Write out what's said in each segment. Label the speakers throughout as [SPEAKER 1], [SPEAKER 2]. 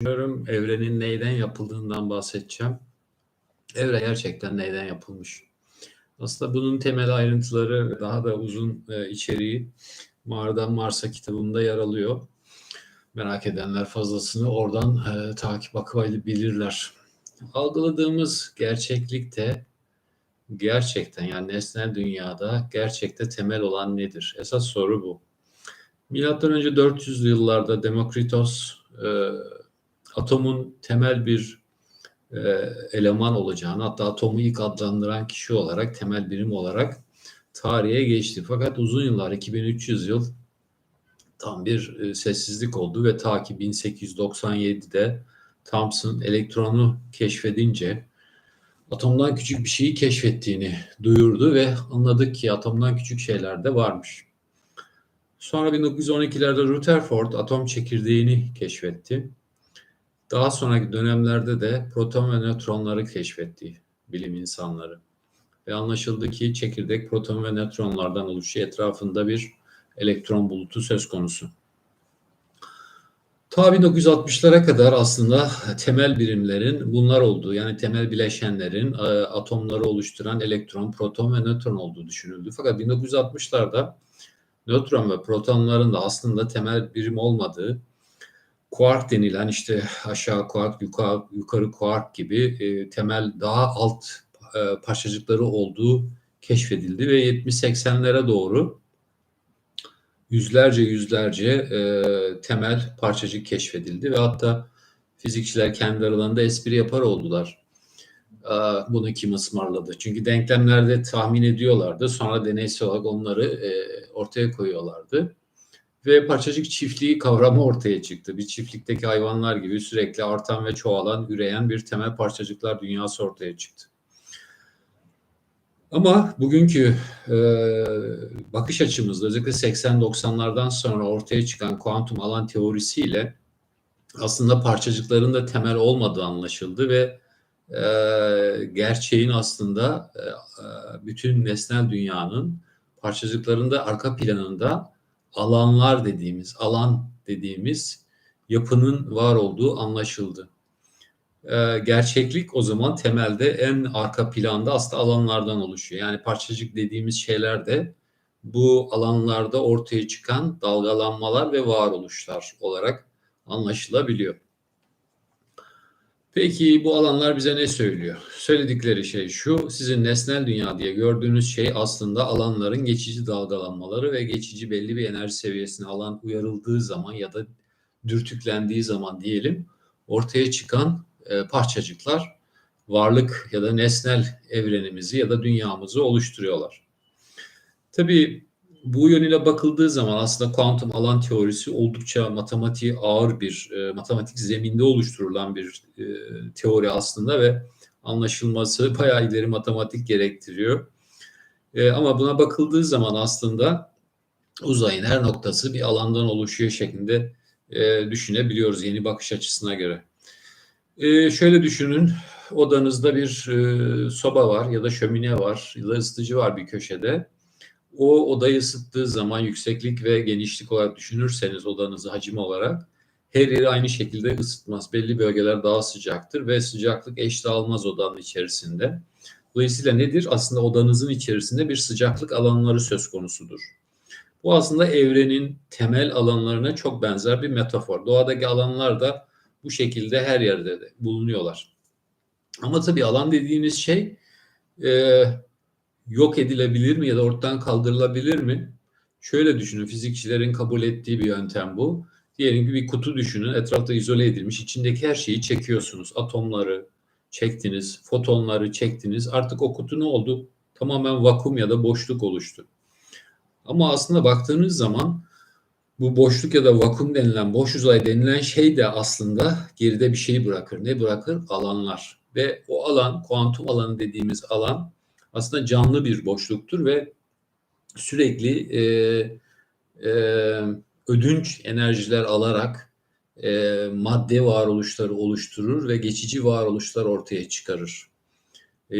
[SPEAKER 1] düşünüyorum. Evrenin neyden yapıldığından bahsedeceğim. Evre gerçekten neyden yapılmış? Aslında bunun temel ayrıntıları daha da uzun e, içeriği Mağaradan Mars'a kitabımda yer alıyor. Merak edenler fazlasını oradan e, takip bilirler. Algıladığımız gerçeklikte gerçekten yani nesnel dünyada gerçekte temel olan nedir? Esas soru bu. Milattan önce 400 yıllarda Demokritos e, atomun temel bir e, eleman olacağını hatta atomu ilk adlandıran kişi olarak temel birim olarak tarihe geçti. Fakat uzun yıllar 2300 yıl tam bir e, sessizlik oldu ve ta ki 1897'de Thomson elektronu keşfedince atomdan küçük bir şeyi keşfettiğini duyurdu ve anladık ki atomdan küçük şeyler de varmış. Sonra 1912'lerde Rutherford atom çekirdeğini keşfetti. Daha sonraki dönemlerde de proton ve nötronları keşfetti bilim insanları. Ve anlaşıldı ki çekirdek proton ve nötronlardan oluşuyor. Etrafında bir elektron bulutu söz konusu. Ta 1960'lara kadar aslında temel birimlerin bunlar olduğu yani temel bileşenlerin e, atomları oluşturan elektron, proton ve nötron olduğu düşünüldü. Fakat 1960'larda nötron ve protonların da aslında temel birim olmadığı kuark denilen işte aşağı kuark, yukarı, yukarı kuark gibi e, temel daha alt e, parçacıkları olduğu keşfedildi ve 70-80'lere doğru yüzlerce yüzlerce e, temel parçacık keşfedildi ve hatta fizikçiler kendi aralarında espri yapar oldular. E, bunu kim ısmarladı? Çünkü denklemlerde tahmin ediyorlardı. Sonra deneysel olarak onları e, ortaya koyuyorlardı. Ve parçacık çiftliği kavramı ortaya çıktı. Bir çiftlikteki hayvanlar gibi sürekli artan ve çoğalan, üreyen bir temel parçacıklar dünyası ortaya çıktı. Ama bugünkü e, bakış açımızda özellikle 80-90'lardan sonra ortaya çıkan kuantum alan teorisiyle aslında parçacıkların da temel olmadığı anlaşıldı ve e, gerçeğin aslında e, bütün nesnel dünyanın parçacıklarında arka planında alanlar dediğimiz, alan dediğimiz yapının var olduğu anlaşıldı. Ee, gerçeklik o zaman temelde en arka planda aslında alanlardan oluşuyor. Yani parçacık dediğimiz şeyler de bu alanlarda ortaya çıkan dalgalanmalar ve varoluşlar olarak anlaşılabiliyor. Peki bu alanlar bize ne söylüyor? Söyledikleri şey şu, sizin nesnel dünya diye gördüğünüz şey aslında alanların geçici dalgalanmaları ve geçici belli bir enerji seviyesine alan uyarıldığı zaman ya da dürtüklendiği zaman diyelim ortaya çıkan e, parçacıklar varlık ya da nesnel evrenimizi ya da dünyamızı oluşturuyorlar. Tabii bu yönüyle bakıldığı zaman aslında kuantum alan teorisi oldukça matematiği ağır bir e, matematik zeminde oluşturulan bir e, teori aslında ve anlaşılması bayağı ileri matematik gerektiriyor. E, ama buna bakıldığı zaman aslında uzayın her noktası bir alandan oluşuyor şeklinde e, düşünebiliyoruz yeni bakış açısına göre. E, şöyle düşünün odanızda bir e, soba var ya da şömine var ya da ısıtıcı var bir köşede o odayı ısıttığı zaman yükseklik ve genişlik olarak düşünürseniz odanızı hacim olarak her yeri aynı şekilde ısıtmaz. Belli bölgeler daha sıcaktır ve sıcaklık eş dağılmaz odanın içerisinde. Dolayısıyla nedir? Aslında odanızın içerisinde bir sıcaklık alanları söz konusudur. Bu aslında evrenin temel alanlarına çok benzer bir metafor. Doğadaki alanlar da bu şekilde her yerde de bulunuyorlar. Ama tabii alan dediğimiz şey e, yok edilebilir mi ya da ortadan kaldırılabilir mi? Şöyle düşünün fizikçilerin kabul ettiği bir yöntem bu. Diyelim ki bir kutu düşünün etrafta izole edilmiş içindeki her şeyi çekiyorsunuz. Atomları çektiniz, fotonları çektiniz. Artık o kutu ne oldu? Tamamen vakum ya da boşluk oluştu. Ama aslında baktığınız zaman bu boşluk ya da vakum denilen, boş uzay denilen şey de aslında geride bir şey bırakır. Ne bırakır? Alanlar. Ve o alan, kuantum alanı dediğimiz alan aslında canlı bir boşluktur ve sürekli e, e, ödünç enerjiler alarak e, madde varoluşları oluşturur ve geçici varoluşlar ortaya çıkarır. E,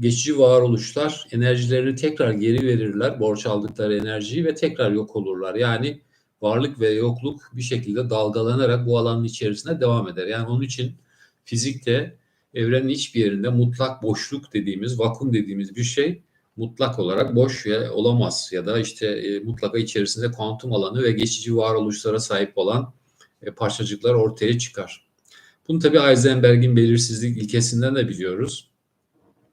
[SPEAKER 1] geçici varoluşlar enerjilerini tekrar geri verirler, borç aldıkları enerjiyi ve tekrar yok olurlar. Yani varlık ve yokluk bir şekilde dalgalanarak bu alanın içerisinde devam eder. Yani onun için fizikte evrenin hiçbir yerinde mutlak boşluk dediğimiz, vakum dediğimiz bir şey mutlak olarak boş ve olamaz ya da işte e, mutlaka içerisinde kuantum alanı ve geçici varoluşlara sahip olan e, parçacıklar ortaya çıkar. Bunu tabii Heisenberg'in belirsizlik ilkesinden de biliyoruz.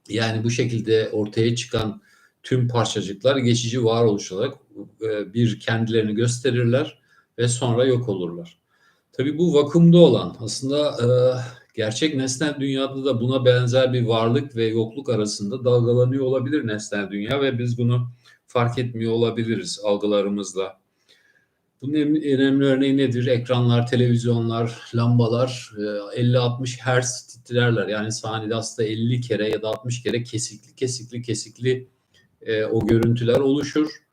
[SPEAKER 1] Yani bu şekilde ortaya çıkan tüm parçacıklar geçici varoluş olarak e, bir kendilerini gösterirler ve sonra yok olurlar. Tabii bu vakumda olan aslında e, gerçek nesnel dünyada da buna benzer bir varlık ve yokluk arasında dalgalanıyor olabilir nesnel dünya ve biz bunu fark etmiyor olabiliriz algılarımızla. Bunun en önemli örneği nedir? Ekranlar, televizyonlar, lambalar 50-60 e, Hz titrerler. Yani saniyede aslında 50 kere ya da 60 kere kesikli kesikli kesikli e, o görüntüler oluşur.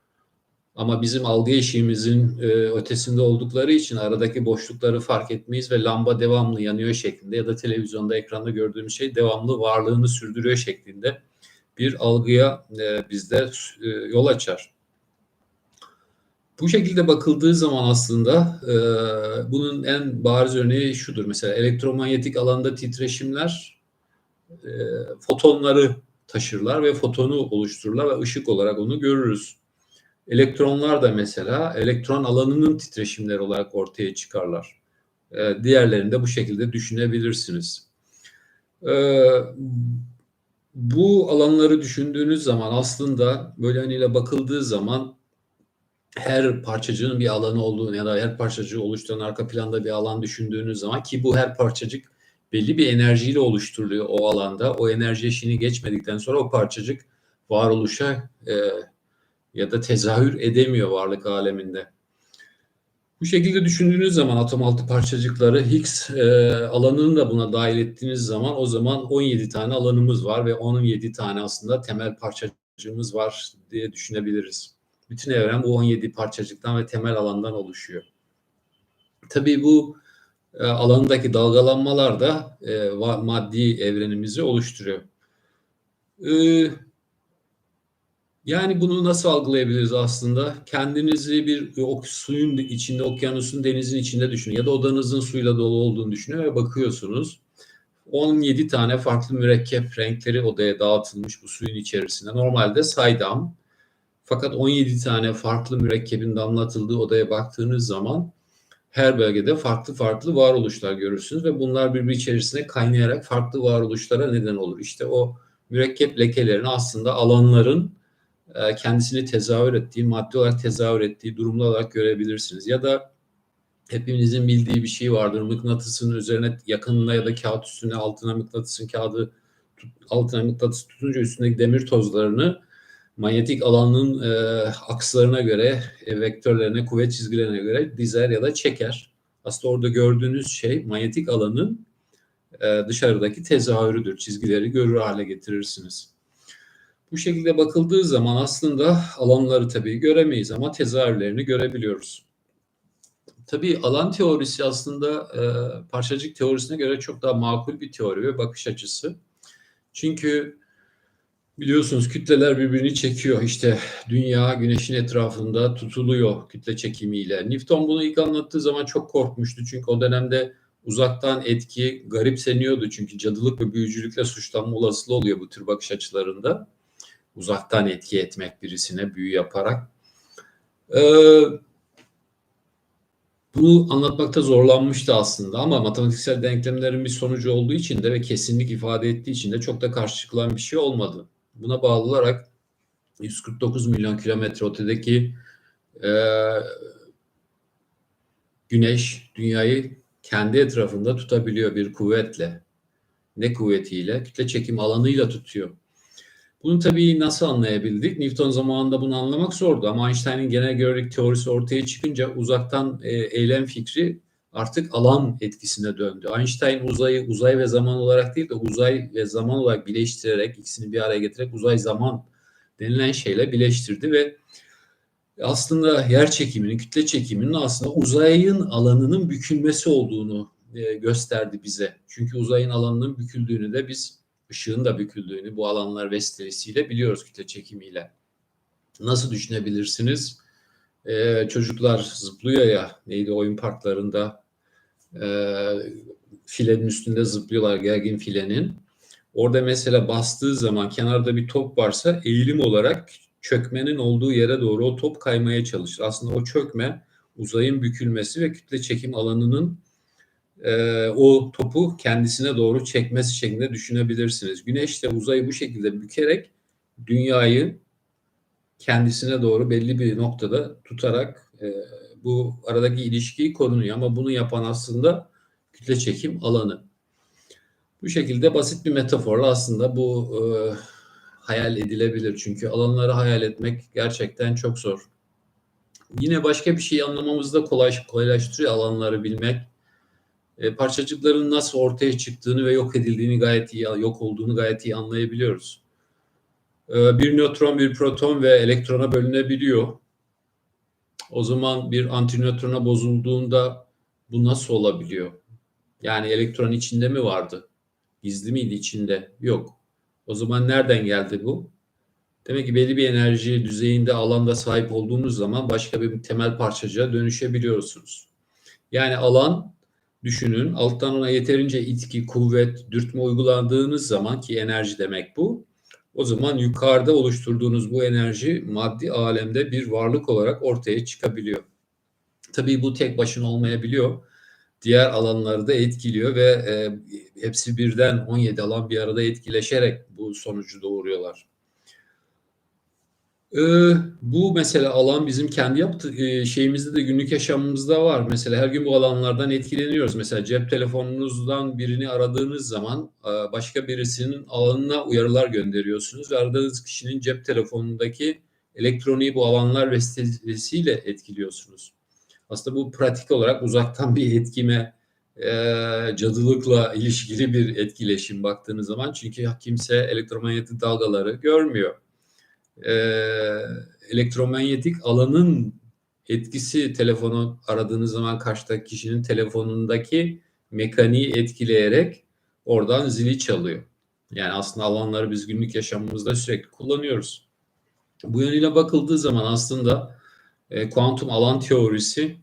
[SPEAKER 1] Ama bizim algı eşiğimizin e, ötesinde oldukları için aradaki boşlukları fark etmeyiz ve lamba devamlı yanıyor şeklinde ya da televizyonda ekranda gördüğümüz şey devamlı varlığını sürdürüyor şeklinde bir algıya e, bizde e, yol açar. Bu şekilde bakıldığı zaman aslında e, bunun en bariz örneği şudur. Mesela elektromanyetik alanda titreşimler e, fotonları taşırlar ve fotonu oluştururlar ve ışık olarak onu görürüz. Elektronlar da mesela elektron alanının titreşimleri olarak ortaya çıkarlar. E, diğerlerini de bu şekilde düşünebilirsiniz. E, bu alanları düşündüğünüz zaman aslında böyle hani bakıldığı zaman her parçacığın bir alanı olduğunu ya da her parçacığı oluşturan arka planda bir alan düşündüğünüz zaman ki bu her parçacık belli bir enerjiyle oluşturuluyor o alanda. O enerji eşiğini geçmedikten sonra o parçacık varoluşa e, ya da tezahür edemiyor varlık aleminde. Bu şekilde düşündüğünüz zaman atom altı parçacıkları Higgs e, alanını da buna dahil ettiğiniz zaman o zaman 17 tane alanımız var ve 17 tane aslında temel parçacığımız var diye düşünebiliriz. Bütün evren bu 17 parçacıktan ve temel alandan oluşuyor. Tabii bu e, alanındaki dalgalanmalar da e, maddi evrenimizi oluşturuyor. E, yani bunu nasıl algılayabiliriz aslında? Kendinizi bir ok, suyun içinde, okyanusun, denizin içinde düşünün ya da odanızın suyla dolu olduğunu düşünün ve bakıyorsunuz. 17 tane farklı mürekkep renkleri odaya dağıtılmış bu suyun içerisinde. Normalde saydam. Fakat 17 tane farklı mürekkebin damlatıldığı odaya baktığınız zaman her bölgede farklı farklı varoluşlar görürsünüz ve bunlar birbiri içerisinde kaynayarak farklı varoluşlara neden olur. İşte o mürekkep lekelerini aslında alanların e, kendisini tezahür ettiği, maddi olarak tezahür ettiği durumlar olarak görebilirsiniz. Ya da hepimizin bildiği bir şey vardır. Mıknatısın üzerine yakınına ya da kağıt üstüne altına mıknatısın kağıdı altına mıknatıs tutunca üstündeki demir tozlarını manyetik alanın e, akslarına göre, e, vektörlerine, kuvvet çizgilerine göre dizer ya da çeker. Aslında orada gördüğünüz şey manyetik alanın e, dışarıdaki tezahürüdür. Çizgileri görür hale getirirsiniz. Bu şekilde bakıldığı zaman aslında alanları tabii göremeyiz ama tezahürlerini görebiliyoruz. Tabii alan teorisi aslında e, parçacık teorisine göre çok daha makul bir teori ve bakış açısı. Çünkü biliyorsunuz kütleler birbirini çekiyor. İşte dünya güneşin etrafında tutuluyor kütle çekimiyle. Newton bunu ilk anlattığı zaman çok korkmuştu. Çünkü o dönemde uzaktan etki garipseniyordu. Çünkü cadılık ve büyücülükle suçlanma olasılığı oluyor bu tür bakış açılarında uzaktan etki etmek birisine büyü yaparak. Ee, bunu anlatmakta zorlanmıştı aslında ama matematiksel denklemlerin bir sonucu olduğu için de ve kesinlik ifade ettiği için de çok da karşı çıkılan bir şey olmadı. Buna bağlı olarak 149 milyon kilometre ötedeki e, güneş dünyayı kendi etrafında tutabiliyor bir kuvvetle. Ne kuvvetiyle? Kütle çekim alanıyla tutuyor. Bunu tabii nasıl anlayabildik? Newton zamanında bunu anlamak zordu ama Einstein'ın genel görelilik teorisi ortaya çıkınca uzaktan e, eylem fikri artık alan etkisine döndü. Einstein uzayı uzay ve zaman olarak değil de uzay ve zaman olarak birleştirerek ikisini bir araya getirerek uzay zaman denilen şeyle birleştirdi ve aslında yer çekiminin, kütle çekiminin aslında uzayın alanının bükülmesi olduğunu e, gösterdi bize. Çünkü uzayın alanının büküldüğünü de biz ışığın da büküldüğünü bu alanlar vesilesiyle biliyoruz kütle çekimiyle. Nasıl düşünebilirsiniz? e, çocuklar zıplıyor ya neydi oyun parklarında e, filenin üstünde zıplıyorlar gergin filenin. Orada mesela bastığı zaman kenarda bir top varsa eğilim olarak çökmenin olduğu yere doğru o top kaymaya çalışır. Aslında o çökme uzayın bükülmesi ve kütle çekim alanının e, o topu kendisine doğru çekmesi şeklinde düşünebilirsiniz. Güneş de uzayı bu şekilde bükerek dünyayı kendisine doğru belli bir noktada tutarak e, bu aradaki ilişkiyi korunuyor. Ama bunu yapan aslında kütle çekim alanı. Bu şekilde basit bir metaforla aslında bu e, hayal edilebilir. Çünkü alanları hayal etmek gerçekten çok zor. Yine başka bir şey anlamamızda kolay, kolaylaştırıyor alanları bilmek. E, parçacıkların nasıl ortaya çıktığını ve yok edildiğini gayet iyi, yok olduğunu gayet iyi anlayabiliyoruz. E, bir nötron, bir proton ve elektrona bölünebiliyor. O zaman bir antinötrona bozulduğunda bu nasıl olabiliyor? Yani elektron içinde mi vardı? Gizli miydi içinde? Yok. O zaman nereden geldi bu? Demek ki belli bir enerji düzeyinde alanda sahip olduğunuz zaman başka bir temel parçacığa dönüşebiliyorsunuz. Yani alan düşünün alttan ona yeterince itki, kuvvet, dürtme uygulandığınız zaman ki enerji demek bu. O zaman yukarıda oluşturduğunuz bu enerji maddi alemde bir varlık olarak ortaya çıkabiliyor. Tabii bu tek başına olmayabiliyor. Diğer alanları da etkiliyor ve e, hepsi birden 17 alan bir arada etkileşerek bu sonucu doğuruyorlar. Ee, bu mesela alan bizim kendi yaptığı e, şeyimizde de günlük yaşamımızda var. Mesela her gün bu alanlardan etkileniyoruz. Mesela cep telefonunuzdan birini aradığınız zaman e, başka birisinin alanına uyarılar gönderiyorsunuz aradığınız kişinin cep telefonundaki elektroniği bu alanlar vesilesiyle etkiliyorsunuz. Aslında bu pratik olarak uzaktan bir etkime, e, cadılıkla ilişkili bir etkileşim baktığınız zaman. Çünkü kimse elektromanyetik dalgaları görmüyor e, elektromanyetik alanın etkisi telefonu aradığınız zaman karşıdaki kişinin telefonundaki mekaniği etkileyerek oradan zili çalıyor. Yani aslında alanları biz günlük yaşamımızda sürekli kullanıyoruz. Bu yönüyle bakıldığı zaman aslında e, kuantum alan teorisi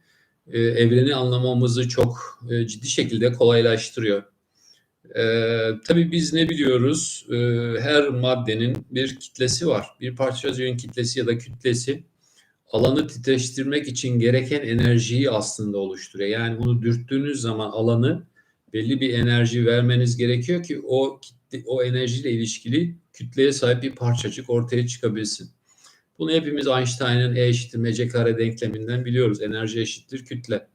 [SPEAKER 1] e, evreni anlamamızı çok e, ciddi şekilde kolaylaştırıyor. Ee, tabii biz ne biliyoruz? Ee, her maddenin bir kitlesi var. Bir parçacığın kitlesi ya da kütlesi alanı titreştirmek için gereken enerjiyi aslında oluşturuyor. Yani bunu dürttüğünüz zaman alanı belli bir enerji vermeniz gerekiyor ki o kitle, o enerjiyle ilişkili kütleye sahip bir parçacık ortaya çıkabilsin. Bunu hepimiz Einstein'ın E eşittir mc kare denkleminden biliyoruz. Enerji eşittir kütle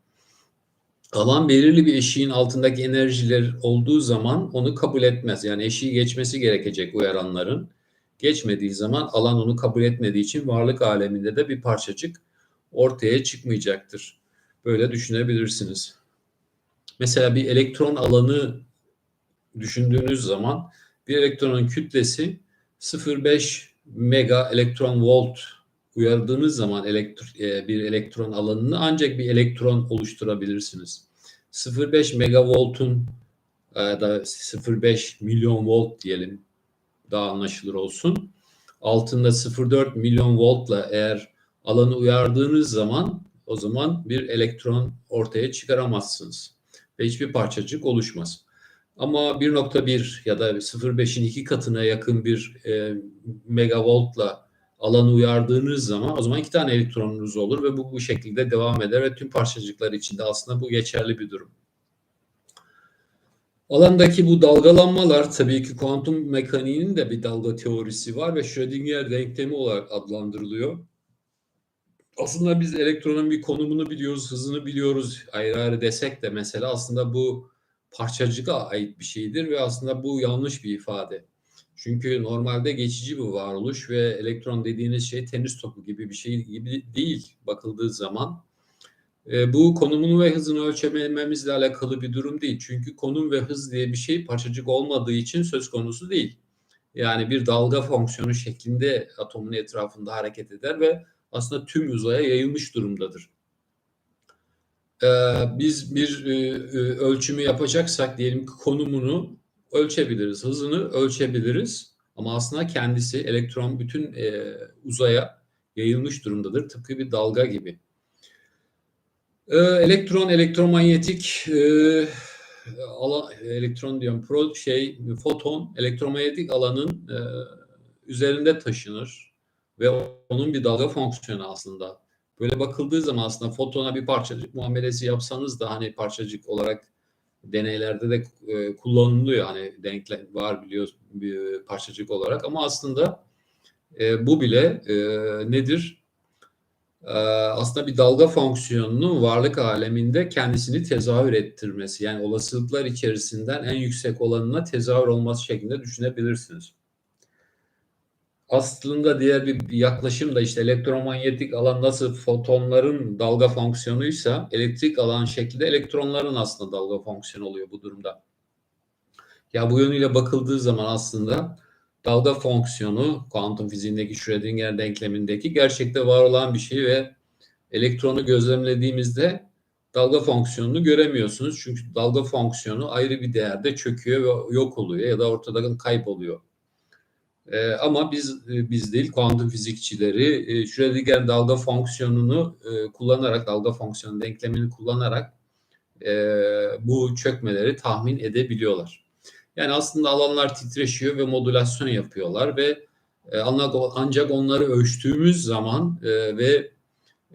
[SPEAKER 1] alan belirli bir eşiğin altındaki enerjiler olduğu zaman onu kabul etmez. Yani eşiği geçmesi gerekecek uyaranların. Geçmediği zaman alan onu kabul etmediği için varlık aleminde de bir parçacık ortaya çıkmayacaktır. Böyle düşünebilirsiniz. Mesela bir elektron alanı düşündüğünüz zaman bir elektronun kütlesi 0,5 mega elektron volt uyardığınız zaman elektro, e, bir elektron alanını ancak bir elektron oluşturabilirsiniz. 0.5 megavoltun e, da 0.5 milyon volt diyelim daha anlaşılır olsun. Altında 0.4 milyon voltla eğer alanı uyardığınız zaman o zaman bir elektron ortaya çıkaramazsınız. Ve hiçbir parçacık oluşmaz. Ama 1.1 ya da 0.5'in iki katına yakın bir e, megavoltla alanı uyardığınız zaman o zaman iki tane elektronunuz olur ve bu bu şekilde devam eder ve tüm parçacıklar içinde aslında bu geçerli bir durum. Alandaki bu dalgalanmalar tabii ki kuantum mekaniğinin de bir dalga teorisi var ve Schrödinger denklemi olarak adlandırılıyor. Aslında biz elektronun bir konumunu biliyoruz, hızını biliyoruz ayrı ayrı desek de mesela aslında bu parçacığa ait bir şeydir ve aslında bu yanlış bir ifade. Çünkü normalde geçici bir varoluş ve elektron dediğiniz şey tenis topu gibi bir şey gibi değil bakıldığı zaman. E, bu konumunu ve hızını ölçemememizle alakalı bir durum değil. Çünkü konum ve hız diye bir şey parçacık olmadığı için söz konusu değil. Yani bir dalga fonksiyonu şeklinde atomun etrafında hareket eder ve aslında tüm uzaya yayılmış durumdadır. Ee, biz bir e, e ölçümü yapacaksak diyelim ki konumunu ölçebiliriz, hızını ölçebiliriz. Ama aslında kendisi elektron bütün e, uzaya yayılmış durumdadır. Tıpkı bir dalga gibi. Ee, elektron, elektromanyetik e, alan, elektron diyorum, pro, şey, foton, elektromanyetik alanın e, üzerinde taşınır ve onun bir dalga fonksiyonu aslında. Böyle bakıldığı zaman aslında fotona bir parçacık muamelesi yapsanız da hani parçacık olarak deneylerde de e, kullanılıyor hani denklem var biliyoruz bir parçacık olarak ama aslında e, bu bile e, nedir? E, aslında bir dalga fonksiyonunun varlık aleminde kendisini tezahür ettirmesi yani olasılıklar içerisinden en yüksek olanına tezahür olması şeklinde düşünebilirsiniz. Aslında diğer bir yaklaşım da işte elektromanyetik alan nasıl fotonların dalga fonksiyonuysa elektrik alan şeklinde elektronların aslında dalga fonksiyonu oluyor bu durumda. Ya bu yönüyle bakıldığı zaman aslında dalga fonksiyonu kuantum fiziğindeki Schrödinger denklemindeki gerçekte var olan bir şey ve elektronu gözlemlediğimizde dalga fonksiyonunu göremiyorsunuz. Çünkü dalga fonksiyonu ayrı bir değerde çöküyor ve yok oluyor ya da ortadan kayboluyor. E, ama biz e, biz değil kuantum fizikçileri e, Schrödinger dalga fonksiyonunu e, kullanarak dalga fonksiyonu denklemini kullanarak e, bu çökmeleri tahmin edebiliyorlar. Yani aslında alanlar titreşiyor ve modülasyon yapıyorlar ve e, ancak onları ölçtüğümüz zaman e, ve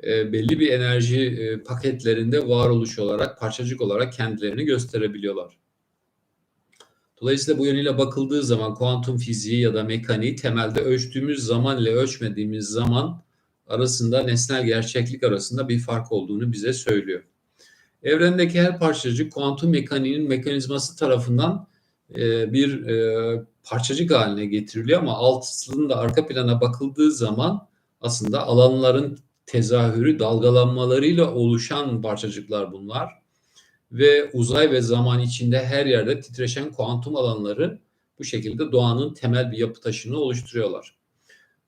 [SPEAKER 1] e, belli bir enerji e, paketlerinde varoluş olarak parçacık olarak kendilerini gösterebiliyorlar. Dolayısıyla bu yönüyle bakıldığı zaman kuantum fiziği ya da mekaniği temelde ölçtüğümüz zaman ile ölçmediğimiz zaman arasında nesnel gerçeklik arasında bir fark olduğunu bize söylüyor. Evrendeki her parçacık kuantum mekaniğinin mekanizması tarafından e, bir e, parçacık haline getiriliyor ama altında arka plana bakıldığı zaman aslında alanların tezahürü dalgalanmalarıyla oluşan parçacıklar bunlar ve uzay ve zaman içinde her yerde titreşen kuantum alanları bu şekilde doğanın temel bir yapı taşını oluşturuyorlar.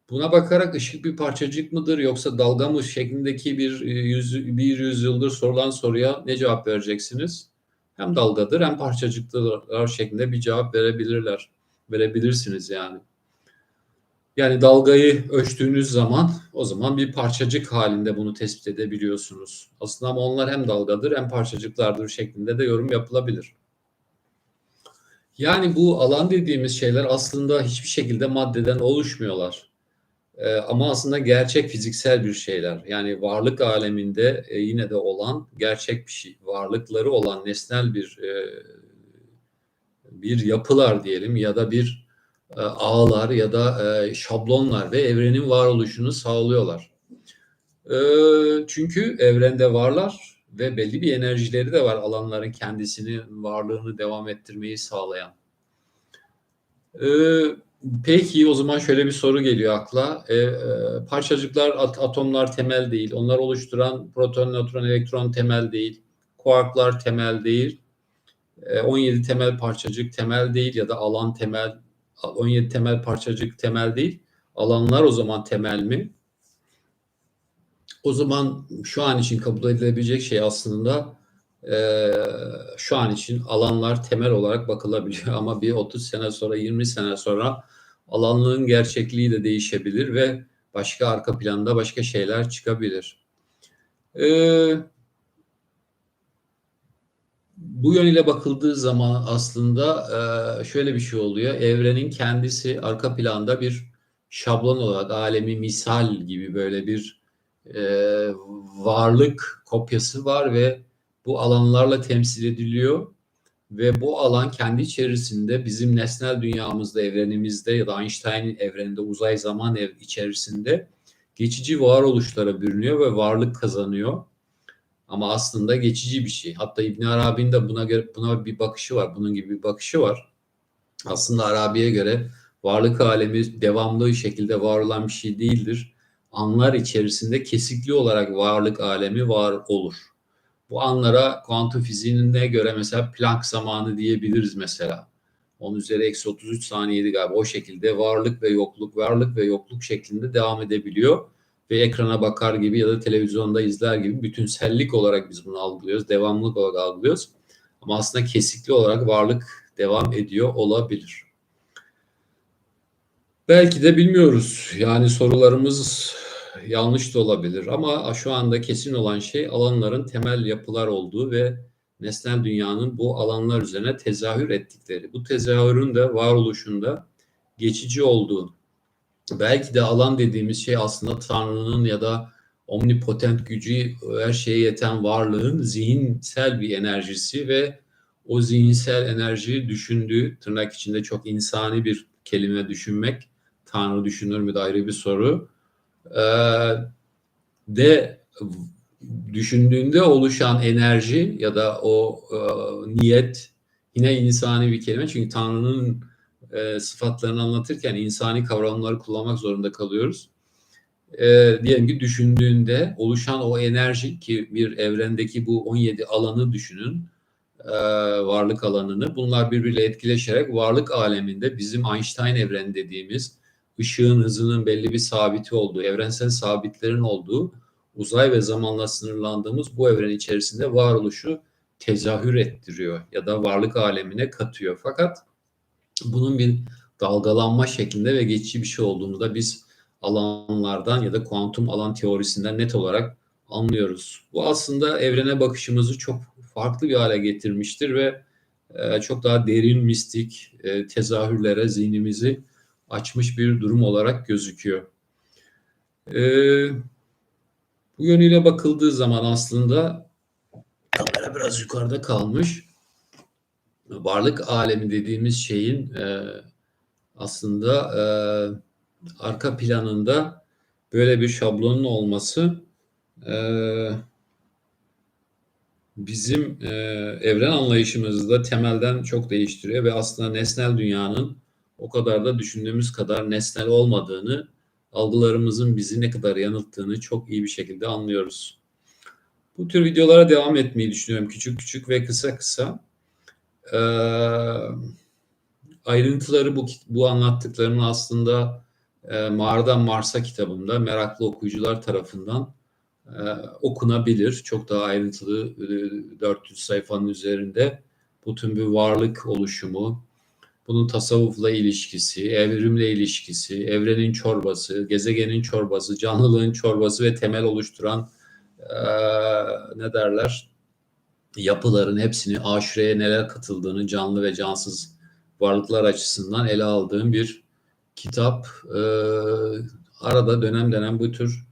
[SPEAKER 1] Buna bakarak ışık bir parçacık mıdır yoksa dalga mı şeklindeki bir, e, yüz, bir yüzyıldır sorulan soruya ne cevap vereceksiniz? Hem dalgadır hem parçacıklar şeklinde bir cevap verebilirler. Verebilirsiniz yani. Yani dalgayı ölçtüğünüz zaman o zaman bir parçacık halinde bunu tespit edebiliyorsunuz. Aslında ama onlar hem dalgadır hem parçacıklardır şeklinde de yorum yapılabilir. Yani bu alan dediğimiz şeyler aslında hiçbir şekilde maddeden oluşmuyorlar. Ee, ama aslında gerçek fiziksel bir şeyler. Yani varlık aleminde e, yine de olan gerçek bir şey. Varlıkları olan nesnel bir e, bir yapılar diyelim ya da bir ağlar ya da e, şablonlar ve evrenin varoluşunu sağlıyorlar. E, çünkü evrende varlar ve belli bir enerjileri de var alanların kendisini varlığını devam ettirmeyi sağlayan. Peki o zaman şöyle bir soru geliyor akla. E, parçacıklar, at, atomlar temel değil. Onlar oluşturan proton, nötron, elektron temel değil. Kuarklar temel değil. E, 17 temel parçacık temel değil ya da alan temel 17 temel parçacık temel değil. Alanlar o zaman temel mi? O zaman şu an için kabul edilebilecek şey aslında e, şu an için alanlar temel olarak bakılabiliyor ama bir 30 sene sonra 20 sene sonra alanlığın gerçekliği de değişebilir ve başka arka planda başka şeyler çıkabilir. Ee, bu yönüyle bakıldığı zaman aslında e, şöyle bir şey oluyor. Evrenin kendisi arka planda bir şablon olarak alemi misal gibi böyle bir e, varlık kopyası var ve bu alanlarla temsil ediliyor ve bu alan kendi içerisinde bizim nesnel dünyamızda, evrenimizde ya da Einstein'in evreninde uzay zaman ev içerisinde geçici varoluşlara bürünüyor ve varlık kazanıyor. Ama aslında geçici bir şey. Hatta İbn Arabi'nin de buna göre buna bir bakışı var. Bunun gibi bir bakışı var. Aslında Arabi'ye göre varlık alemi devamlı şekilde var olan bir şey değildir. Anlar içerisinde kesikli olarak varlık alemi var olur. Bu anlara kuantum fiziğine göre mesela Planck zamanı diyebiliriz mesela. Onun üzeri eksi 33 saniyeydi galiba. O şekilde varlık ve yokluk, varlık ve yokluk şeklinde devam edebiliyor ve ekrana bakar gibi ya da televizyonda izler gibi bütünsellik olarak biz bunu algılıyoruz. Devamlılık olarak algılıyoruz. Ama aslında kesikli olarak varlık devam ediyor olabilir. Belki de bilmiyoruz. Yani sorularımız yanlış da olabilir ama şu anda kesin olan şey alanların temel yapılar olduğu ve nesnel dünyanın bu alanlar üzerine tezahür ettikleri. Bu tezahürün de varoluşunda geçici olduğu. Belki de alan dediğimiz şey aslında Tanrı'nın ya da omnipotent gücü, her şeye yeten varlığın zihinsel bir enerjisi ve o zihinsel enerjiyi düşündüğü, tırnak içinde çok insani bir kelime düşünmek, Tanrı düşünür mü de ayrı bir soru, ee, de düşündüğünde oluşan enerji ya da o e, niyet yine insani bir kelime. Çünkü Tanrı'nın e, sıfatlarını anlatırken insani kavramları kullanmak zorunda kalıyoruz. E, diyelim ki düşündüğünde oluşan o enerji ki bir evrendeki bu 17 alanı düşünün e, varlık alanını. Bunlar birbiriyle etkileşerek varlık aleminde bizim Einstein evreni dediğimiz ışığın hızının belli bir sabiti olduğu, evrensel sabitlerin olduğu uzay ve zamanla sınırlandığımız bu evren içerisinde varoluşu tezahür ettiriyor ya da varlık alemine katıyor. Fakat bunun bir dalgalanma şeklinde ve geçici bir şey olduğunu da biz alanlardan ya da kuantum alan teorisinden net olarak anlıyoruz. Bu aslında evrene bakışımızı çok farklı bir hale getirmiştir ve e, çok daha derin mistik e, tezahürlere zihnimizi açmış bir durum olarak gözüküyor. E, bu yönüyle bakıldığı zaman aslında kamera biraz yukarıda kalmış. Varlık alemi dediğimiz şeyin aslında arka planında böyle bir şablonun olması bizim e, evren anlayışımızı da temelden çok değiştiriyor ve aslında nesnel dünyanın o kadar da düşündüğümüz kadar nesnel olmadığını, algılarımızın bizi ne kadar yanılttığını çok iyi bir şekilde anlıyoruz. Bu tür videolara devam etmeyi düşünüyorum. Küçük küçük ve kısa kısa. Ee, ayrıntıları bu, bu anlattıklarımın aslında e, Mağaradan Mars'a kitabımda meraklı okuyucular tarafından e, okunabilir. Çok daha ayrıntılı e, 400 sayfanın üzerinde bütün bir varlık oluşumu, bunun tasavvufla ilişkisi, evrimle ilişkisi, evrenin çorbası, gezegenin çorbası, canlılığın çorbası ve temel oluşturan e, ne derler yapıların hepsini aşureye neler katıldığını canlı ve cansız varlıklar açısından ele aldığım bir kitap. E, arada dönem dönem bu tür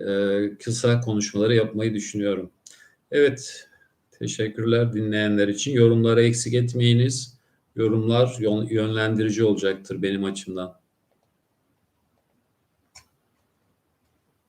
[SPEAKER 1] e, kısa konuşmaları yapmayı düşünüyorum. Evet, teşekkürler dinleyenler için. Yorumları eksik etmeyiniz. Yorumlar yönlendirici olacaktır benim açımdan.